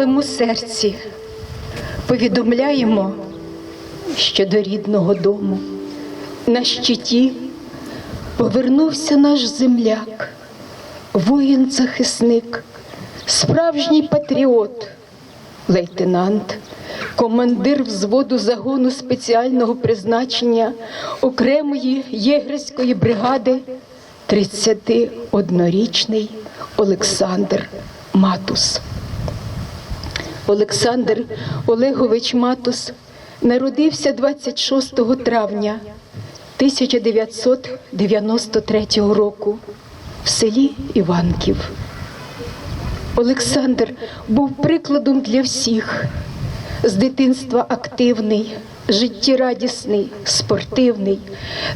повним серці повідомляємо, що до рідного дому на щиті повернувся наш земляк, воїн-захисник, справжній патріот, лейтенант, командир взводу загону спеціального призначення окремої єгерської бригади, 31-річний Олександр Матус. Олександр Олегович Матус народився 26 травня 1993 року в селі Іванків. Олександр був прикладом для всіх. З дитинства активний, життєрадісний, спортивний,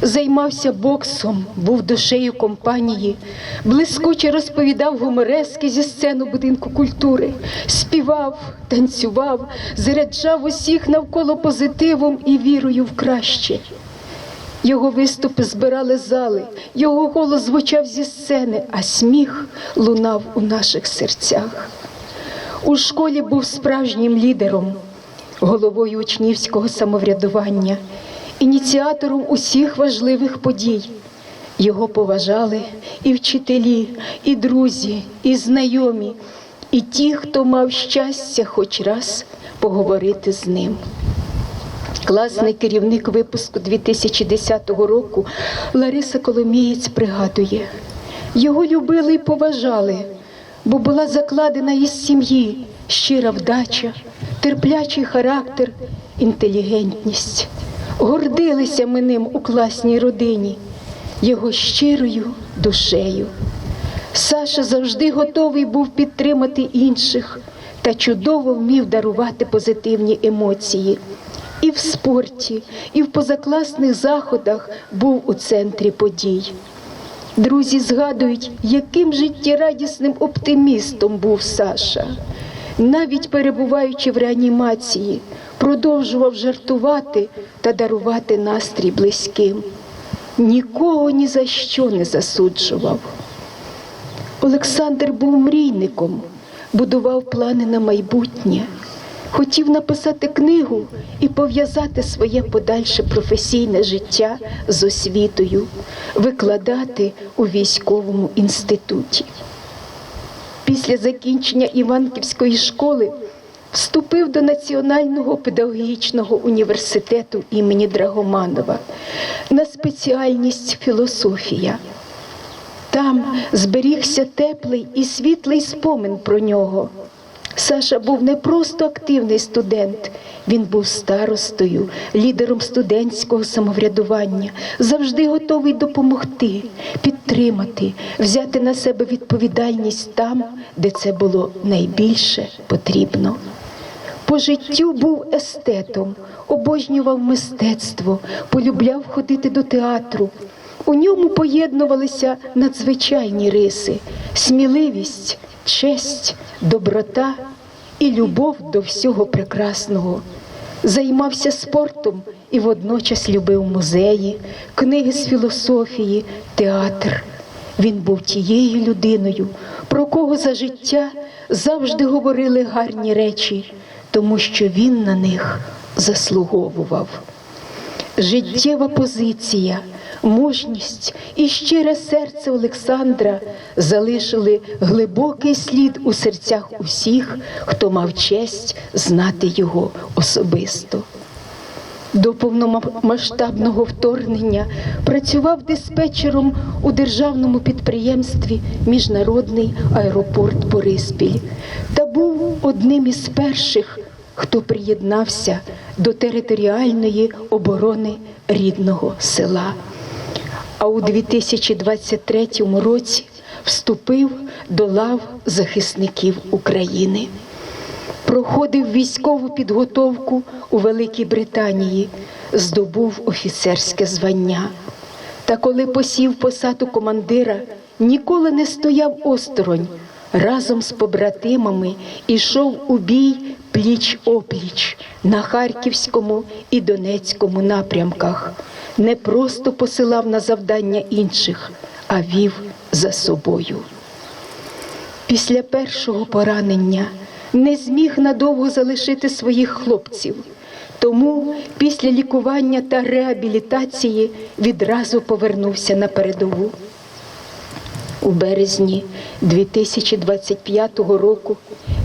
займався боксом, був душею компанії, блискуче розповідав гуморески зі сцену будинку культури, співав, танцював, заряджав усіх навколо позитивом і вірою в краще. Його виступи збирали зали, його голос звучав зі сцени, а сміх лунав у наших серцях. У школі був справжнім лідером, головою учнівського самоврядування, ініціатором усіх важливих подій. Його поважали і вчителі, і друзі, і знайомі, і ті, хто мав щастя хоч раз поговорити з ним. Класний керівник випуску 2010 року Лариса Коломієць пригадує, його любили і поважали, бо була закладена із сім'ї щира вдача, терплячий характер, інтелігентність. Гордилися ми ним у класній родині, його щирою душею. Саша завжди готовий був підтримати інших та чудово вмів дарувати позитивні емоції. І в спорті, і в позакласних заходах був у центрі подій. Друзі згадують, яким життєрадісним оптимістом був Саша. Навіть перебуваючи в реанімації, продовжував жартувати та дарувати настрій близьким. Нікого ні за що не засуджував. Олександр був мрійником, будував плани на майбутнє, хотів написати книгу і пов'язати своє подальше професійне життя з освітою, викладати у військовому інституті. Після закінчення Іванківської школи вступив до Національного педагогічного університету імені Драгоманова на спеціальність філософія. Там зберігся теплий і світлий спомин про нього. Саша був не просто активний студент, він був старостою, лідером студентського самоврядування, завжди готовий допомогти, підтримати, взяти на себе відповідальність там, де це було найбільше потрібно. По життю був естетом, обожнював мистецтво, полюбляв ходити до театру. У ньому поєднувалися надзвичайні риси, сміливість, честь, доброта і любов до всього прекрасного. Займався спортом і водночас любив музеї, книги з філософії, театр. Він був тією людиною, про кого за життя завжди говорили гарні речі, тому що він на них заслуговував. Життєва позиція, мужність і щире серце Олександра залишили глибокий слід у серцях усіх, хто мав честь знати його особисто. До повномасштабного вторгнення працював диспетчером у державному підприємстві Міжнародний аеропорт Бориспіль та був одним із перших, хто приєднався до територіальної оборони рідного села. А у 2023 році вступив до лав захисників України проходив військову підготовку у Великій Британії, здобув офіцерське звання. Та коли посів посаду командира, ніколи не стояв осторонь. Разом з побратимами ішов у бій пліч опліч на Харківському і Донецькому напрямках. Не просто посилав на завдання інших, а вів за собою. Після першого поранення не зміг надовго залишити своїх хлопців. Тому після лікування та реабілітації відразу повернувся на передову. У березні 2025 року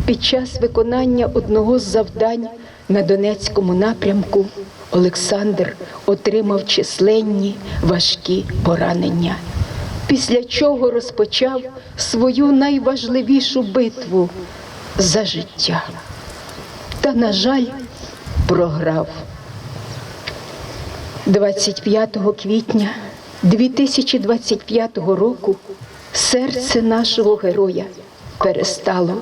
під час виконання одного з завдань на Донецькому напрямку Олександр отримав численні важкі поранення, після чого розпочав свою найважливішу битву за життя. Та, на жаль, програв. 25 квітня 2025 року серце нашого героя перестало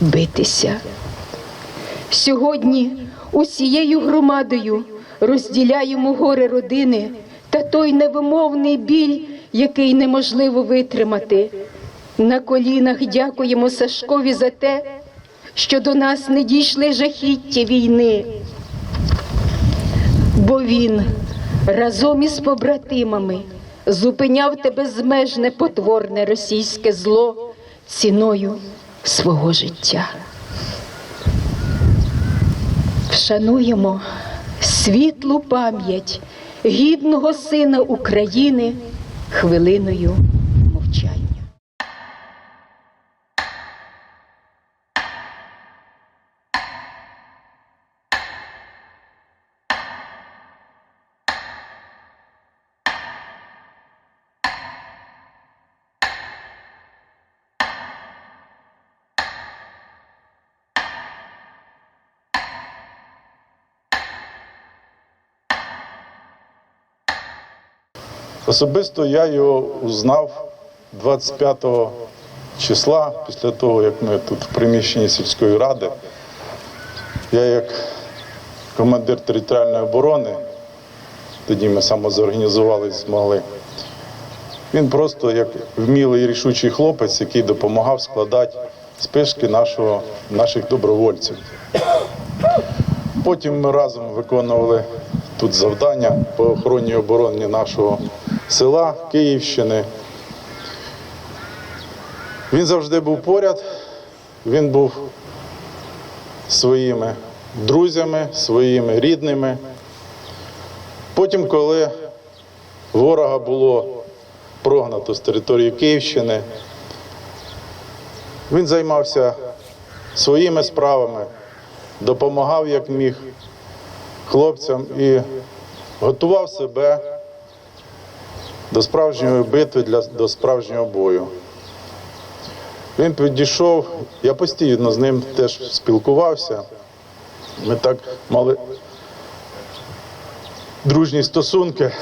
битися. Сьогодні усією громадою розділяємо горе родини та той невимовний біль, який неможливо витримати. На колінах дякуємо Сашкові за те, що до нас не дійшли жахіття війни бо він разом із побратимами зупиняв те безмежне потворне російське зло ціною свого життя. Вшануємо світлу пам'ять гідного сина України хвилиною Особисто я його узнав 25 числа, після того, як ми тут в приміщенні сільської ради. Я як командир територіальної оборони, тоді ми самозорганізувалися, змогли. Він просто як вмілий рішучий хлопець, який допомагав складати спишки нашого, наших добровольців. Потім ми разом виконували тут завдання по охороні і обороні нашого села Київщини. Він завжди був поряд, він був своїми друзями, своїми рідними. Потім, коли ворога було прогнато з території Київщини, він займався своїми справами, допомагав як міг хлопцям і готував себе до справжньої битви, для, до справжнього бою. Він підійшов, я постійно з ним теж спілкувався. Ми так мали дружні стосунки.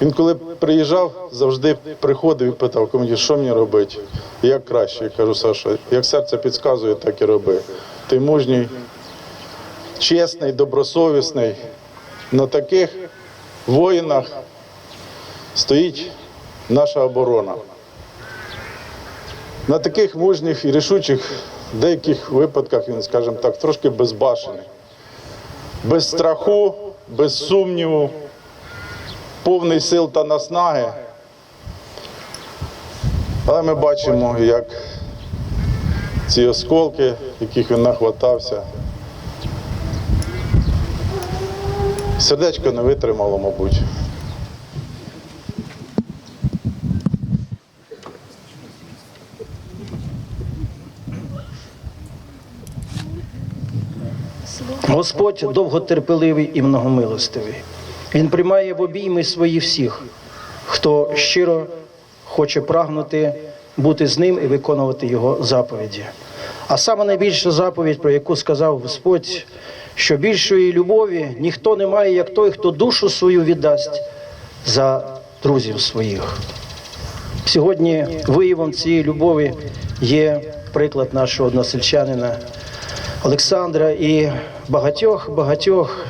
Він коли приїжджав, завжди приходив і питав, командир, що мені робити, як краще. Я кажу, Саша, як серце підказує, так і роби. Ти мужній, чесний, добросовісний. На таких воїнах стоїть наша оборона. На таких мужніх і рішучих в деяких випадках він, скажімо так, трошки безбашений. Без страху, без сумніву, повний сил та наснаги. Але ми бачимо, як ці осколки, яких він нахватався, сердечко не витримало, мабуть. Господь довготерпеливий і многомилостивий. Він приймає в обійми свої всіх, хто щиро хоче прагнути бути з ним і виконувати його заповіді. А саме найбільша заповідь, про яку сказав Господь, що більшої любові ніхто не має, як той, хто душу свою віддасть за друзів своїх. Сьогодні виявом цієї любові є приклад нашого односельчанина Олександра і багатьох багатьох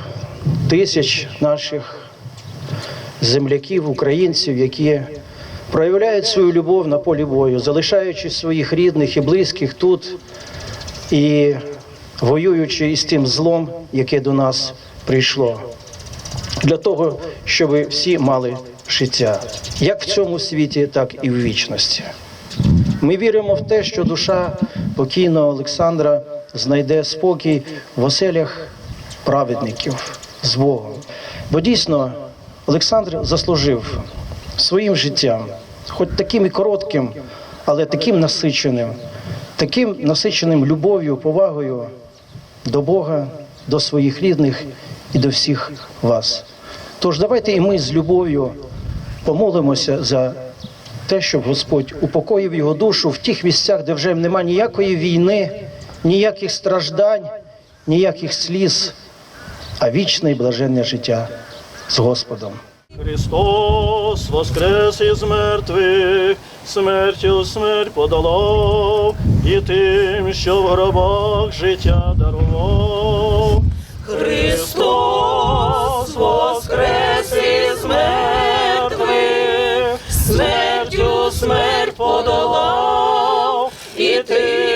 тисяч наших земляків, українців, які проявляють свою любов на полі бою, залишаючи своїх рідних і близьких тут і воюючи із тим злом, яке до нас прийшло, для того, щоб всі мали життя, як в цьому світі, так і в вічності. Ми віримо в те, що душа покійного Олександра знайде спокій в оселях праведників з Богом. Бо дійсно Олександр заслужив своїм життям, хоч таким і коротким, але таким насиченим, таким насиченим любов'ю, повагою до Бога, до своїх рідних і до всіх вас. Тож давайте і ми з любов'ю помолимося за те, щоб Господь упокоїв його душу в тих місцях, де вже нема ніякої війни, ніяких страждань, ніяких сліз, а вічне і блаженне життя з Господом. Христос воскрес із мертвих, смертю смерть подолав, і тим, що в гробах життя дарував. Христос воскрес із мертвих, смертю смерть подолав, і тим,